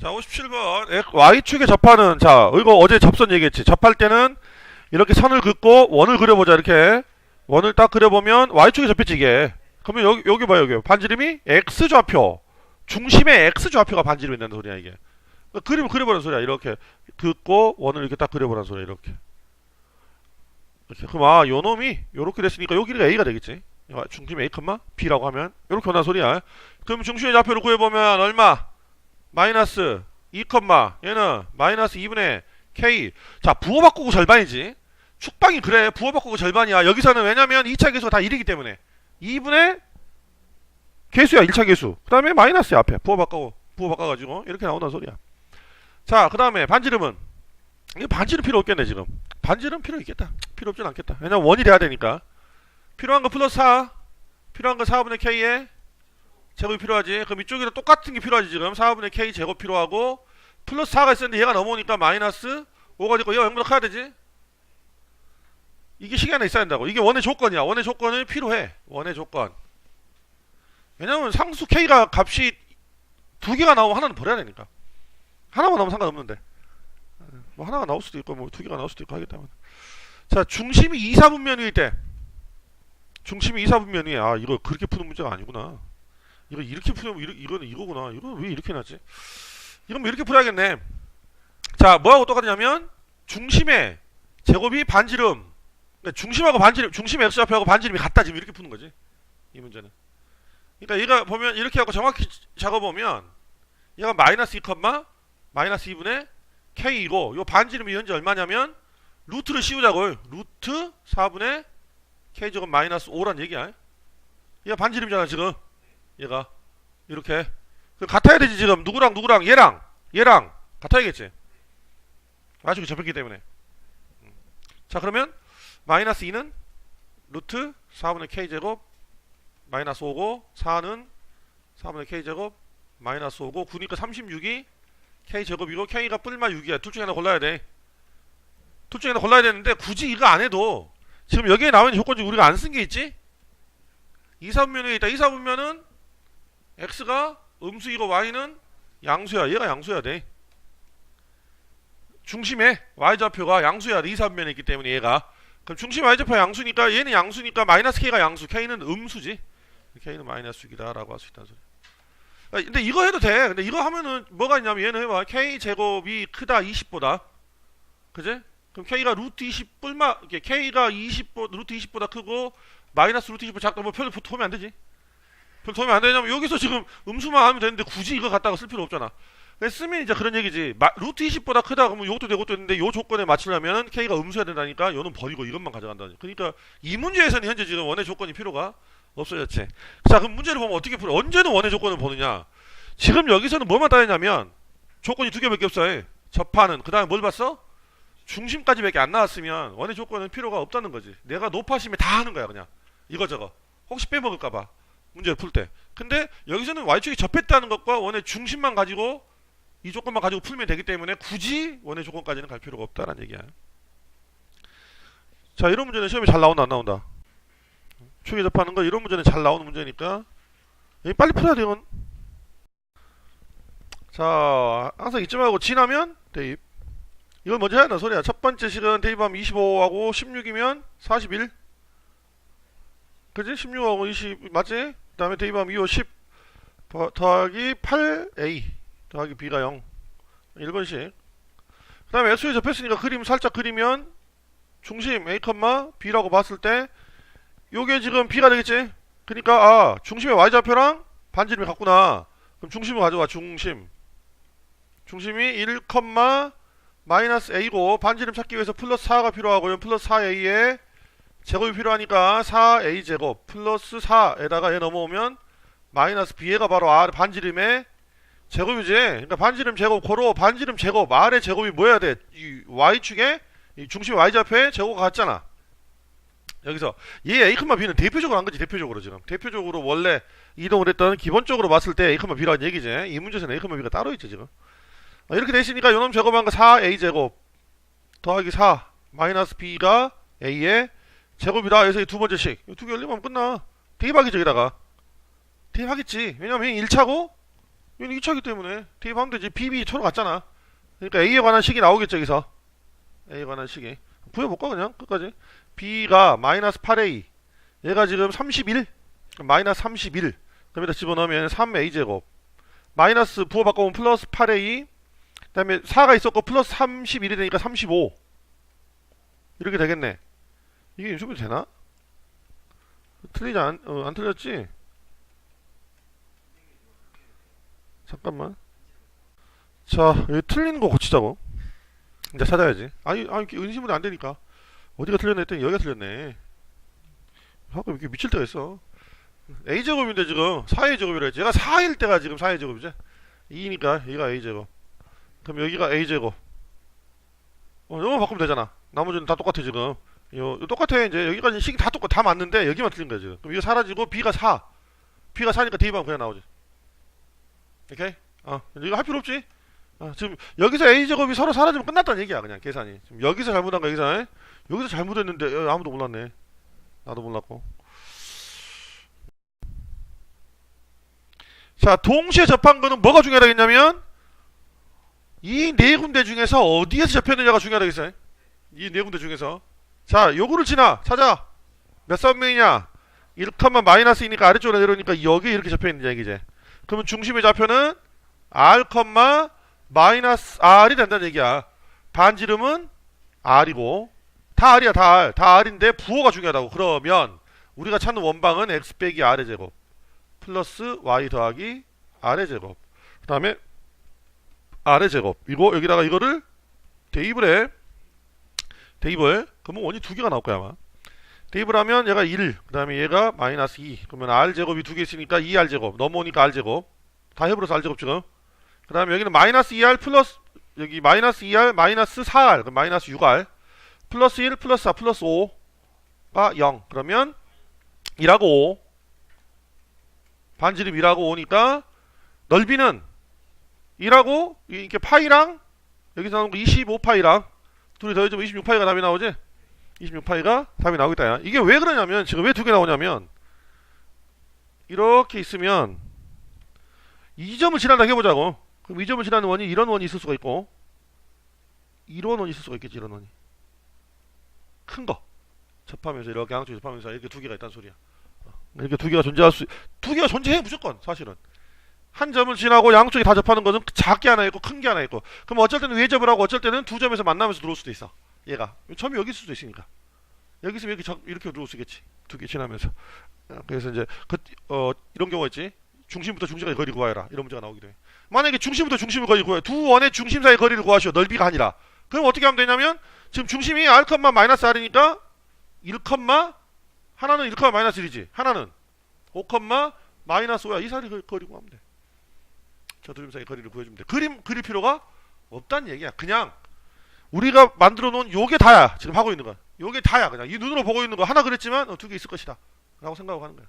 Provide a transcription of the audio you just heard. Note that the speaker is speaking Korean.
자, 57번. Y축에 접하는, 자, 이거 어제 접선 얘기했지. 접할 때는 이렇게 선을 긋고 원을 그려보자, 이렇게. 원을 딱 그려보면 Y축에 접혔지, 이게. 그러면 여기, 여기 봐요, 여기. 반지름이 X좌표. 중심의 X좌표가 반지름이 된다는 소리야, 이게. 그러니까 그림을 그려보라는 소리야, 이렇게. 긋고 원을 이렇게 딱 그려보라는 소리야, 이렇게. 이렇게. 그럼, 아, 요 놈이 요렇게 됐으니까 요 길이가 A가 되겠지. 아, 중심 A, B라고 하면. 요렇게 변한 소리야. 그럼 중심의 좌표를 구해보면 얼마? 마이너스 2, 얘는 마이너스 2분의 K. 자, 부호 바꾸고 절반이지. 축방이 그래. 부호 바꾸고 절반이야. 여기서는 왜냐면 2차 계수가 다 1이기 때문에. 2분의 계수야. 1차 계수. 그 다음에 마이너스야. 앞에. 부호 바꾸고. 부호 바꿔가지고. 이렇게 나온다는 소리야. 자, 그 다음에 반지름은. 이게 반지름 필요 없겠네, 지금. 반지름 필요 있겠다. 필요 없진 않겠다. 왜냐면 원이 돼야 되니까. 필요한 거 플러스 4. 필요한 거 4분의 K에 제곱이 필요하지. 그럼 이쪽에도 똑같은 게 필요하지 지금. 4분의 k 제곱 필요하고 플러스 4가 있었는데 얘가 넘어오니까 마이너스 5가 되고 얘가 0보다 커야 되지. 이게 시간에 있어야 된다고. 이게 원의 조건이야. 원의 조건은 필요해. 원의 조건. 왜냐면 상수 k가 값이 두 개가 나오면 하나는 버려야 되니까. 하나만 나오면 상관없는데. 뭐 하나가 나올 수도 있고 뭐 두 개가 나올 수도 있고 하기 때문에. 자, 중심이 2, 4분면위일 때. 중심이 2, 4분면위. 아, 이거 그렇게 푸는 문제가 아니구나. 이거 이렇게 풀면 이거, 이거는 이거구나. 이건 왜 이렇게 나지? 이건 뭐 이렇게 풀어야겠네. 자, 뭐하고 똑같냐면 중심의 제곱이 반지름. 그러니까 중심하고 반지름, 중심 x좌표하고 반지름이 같다 지금 이렇게 푸는 거지. 이 문제는. 그러니까 얘가 보면 이렇게 하고 정확히 적어보면 얘가 마이너스 2, 마이너스 2분의 k이고 요 반지름이 현재 얼마냐면 루트를 씌우자고요. 루트 4분의 k 제곱 마이너스 5란 얘기야. 얘가 반지름이잖아 지금. 얘가. 이렇게. 그 같아야 되지 지금. 누구랑 누구랑? 얘랑. 얘랑. 같아야겠지. 아주 접혔기 때문에. 음. 자 그러면 마이너스 2는 루트 4분의 k제곱 마이너스 5고 4는 4분의 k제곱 마이너스 5고 9니까 36이 k제곱이고 k가 뿔마 6이야. 둘 중에 하나 골라야 돼둘 중에 하나 골라야 되는데 굳이 이거 안 해도 지금 여기에 나와 있는 조건 중 우리가 안 쓴 게 있지? 2, 3분면에 있다. 2, 4분면은 x가 음수이고 y는 양수야. 얘가 양수야 돼. 중심에 y좌표가 양수야 돼. 2, 3면에 있기 때문에 얘가. 그럼 중심 y좌표 양수니까 얘는 양수니까 마이너스 k가 양수. k는 음수지. k는 마이너스 6이다 라고 할 수 있다는 소리. 아, 근데 이거 해도 돼. 근데 이거 하면은 뭐가 있냐면 얘는 해봐. k 제곱이 크다 20보다. 그제? 그럼 k가 루트 20 뿔마 이게 k가 20 루트 20보다 크고 마이너스 루트 20보다 작다 뭐 별로 도움이 안 되지. 별 도움이 안 되냐면 여기서 지금 음수만 하면 되는데 굳이 이거 갖다가 쓸 필요 없잖아. 쓰면 이제 그런 얘기지. 마, 루트 20보다 크다 그러면 이것도 되고 또 있는데 요 조건에 맞추려면 k가 음수해야 된다니까 요는 버리고 이것만 가져간다니. 그러니까 이 문제에서는 현재 지금 원의 조건이 필요가 없어졌지. 자 그럼 문제를 보면 어떻게 풀어? 언제는 원의 조건을 보느냐? 지금 여기서는 뭐만 따지냐면 조건이 두 개밖에 없어. 접하는 그 다음에 뭘 봤어? 중심까지 밖에 안 나왔으면 원의 조건은 필요가 없다는 거지. 내가 높아심에 다 하는 거야 그냥 이거 저거. 혹시 빼먹을까봐. 문제를 풀 때. 근데 여기서는 y축이 접했다는 것과 원의 중심만 가지고 이 조건만 가지고 풀면 되기 때문에 굳이 원의 조건까지는 갈 필요가 없다라는 얘기야. 자, 이런 문제는 시험에 잘 나온다 안 나온다. 축에 접하는 거 이런 문제는 잘 나오는 문제니까 이 빨리 풀어야 돼 이건. 자, 항상 이쯤하고 지나면 대입. 이건 먼저 해야 하는 소리야. 첫 번째 식은 대입하면 25하고 16이면 41. 그지? 16하고 20 맞지? 그 다음에 대입하면 2호 10 더하기 8a 더하기 b가 0 1번씩 그 다음에 S에 접했으니까 그림 살짝 그리면 중심 a, b라고 봤을 때 요게 지금 b가 되겠지? 그러니까 아 중심의 y좌표랑 반지름이 같구나 그럼 중심을 가져와 중심 중심이 1, 마이너스 a고 반지름 찾기 위해서 플러스 4가 필요하고요 플러스 4a에 제곱이 필요하니까 4a 제곱 플러스 4에다가 얘 넘어오면 마이너스 b가 바로 r 반지름의 제곱이지. 그러니까 반지름 제곱 고로 반지름 제곱 r의 제곱이 뭐야 돼? 이 y축에 이 중심 y좌표에 제곱가 같잖아. 여기서 얘 a, b는 대표적으로 한 거지 대표적으로 지금 대표적으로 원래 이동을 했던 기본적으로 봤을 때 a, b라는 얘기지. 이 문제에서는 a, b가 따로 있죠 지금. 어, 이렇게 돼 있으니까 요놈 제곱한 거 4a 제곱 더하기 4 마이너스 b가 a의 제곱이다. 그래서 두 번째씩. 두 개 열리면 끝나. 대입하기 저기다가. 대입하겠지. 왜냐면 1차고 이건 2차기 때문에 대입하면 되지. BB 초로 갔잖아. 그러니까 A에 관한 식이 나오겠죠, 여기서. A에 관한 식이. 부여볼까, 그냥? 끝까지. B가 마이너스 8A. 얘가 지금 31. 마이너스 31. 그러면 집어넣으면 3A제곱. 마이너스 부호 바꿔보면 플러스 8A. 그 다음에 4가 있었고 플러스 31이 되니까 35. 이렇게 되겠네. 이게 요즘에 되나? 틀리지 않, 어, 안 틀렸지? 잠깐만. 자, 여기 틀리는 거 고치자고. 이제 찾아야지. 아니, 아니, 은신문이 안 되니까. 어디가 틀렸나 했더니 여기가 틀렸네. 가끔 이렇게 미칠 때가 있어. A제곱인데 지금 4의 제곱이라 했지. 얘가 4일 때가 지금 4의 제곱이지. 2니까 여기가 A제곱. 그럼 여기가 A제곱. 어, 이거만 바꾸면 되잖아. 나머지는 다 똑같아 지금. 요, 요 똑같아 이제 여기까지 식이 다 똑같 다 맞는데 여기만 틀린 거야 지금. 그럼 이거 사라지고 B가 4. B가 4니까 D만 그냥 나오지. 오케이? 어, 이거 할 필요 없지? 어, 지금 여기서 A 제곱이 서로 사라지면 끝났다는 얘기야 그냥 계산이. 지금 여기서 잘못한 거 계산. 여기서 잘못했는데 어, 아무도 몰랐네. 나도 몰랐고. 자, 동시에 접한 거는 뭐가 중요하다겠냐면 이 네 군데 중에서 어디에서 접혔느냐가 중요하다겠어요. 이 네 군데 중에서. 자, 요거를 지나 찾아. 몇 선명이냐? 1, 마이너스 이니까 아래쪽으로 내려오니까 여기 이렇게 접혀 있는 얘기지. 그러면 중심의 좌표는 r, 마이너스 r이 된다는 얘기야. 반지름은 r이고 다 r이야 다 r. 다 r인데 부호가 중요하다고. 그러면 우리가 찾는 원방은 x 빼기 r의 제곱 플러스 y 더하기 r의 제곱. 그 다음에 r의 제곱. 이거 여기다가 이거를 대입을 해. 대입을. 그러면 원이 두 개가 나올 거야 아마. 대입을 하면 얘가 1, 그 다음에 얘가 마이너스 2. 그러면 r 제곱이 두 개 있으니까 2r 제곱. 넘어오니까 r 제곱. 다 해버려서 r 제곱 지금. 그 다음에 여기는 마이너스 2r 플러스 여기 마이너스 2r 마이너스 4r 그럼 마이너스 6r 플러스 1 플러스 4 플러스 5가 0 그러면 1하고 5 반지름 1하고 5니까 넓이는 1하고 이렇게 파이랑 여기서 나오는 거 25파이랑 둘이 더해주면 26파이가 답이 나오지? 26파이가 답이 나오겠다 야. 이게 왜 그러냐면 지금 왜 두 개 나오냐면 이렇게 있으면 이 점을 지난다 해보자고. 그럼 이 점을 지나는 원이 이런 원이 있을 수가 있고 이런 원이 있을 수가 있겠지 이런 원이. 큰 거. 접하면서 이렇게 양쪽에 접하면서 이렇게 두 개가 있다는 소리야. 어, 이렇게 두 개가 존재할 수 두 개가 존재해 무조건 사실은 한 점을 지나고 양쪽이 다 접하는 것은 작게 하나 있고 큰 게 하나 있고. 그럼 어쩔 때는 외접을 하고 어쩔 때는 두 점에서 만나면서 들어올 수도 있어. 얘가. 점이 여기 있을 수도 있으니까. 여기 있으면 이렇게 적, 이렇게 들어올 수 있겠지? 두 개 지나면서. 어, 그래서 이제 그, 어, 이런 경우가 있지. 중심부터 중심까지 거리 구하여라. 이런 문제가 나오기도 해. 만약에 중심부터 중심을 거리 구해. 두 원의 중심 사이 거리를 구하시오. 넓이가 아니라. 그럼 어떻게 하면 되냐면 지금 중심이 r, 마이너스 r이니까 1, 하나는 1, 마이너스 1이지. 하나는 5, 마이너스 5야. 이 사이 거- 거리 구하면 돼 저두점 사이 거리를 구해주면 돼. 그림 그릴 필요가 없다는 얘기야. 그냥 우리가 만들어 놓은 요게 다야. 지금 하고 있는 거. 요게 다야 그냥. 이 눈으로 보고 있는 거 하나 그랬지만 어, 두 개 있을 것이다. 라고 생각하고 하는 거야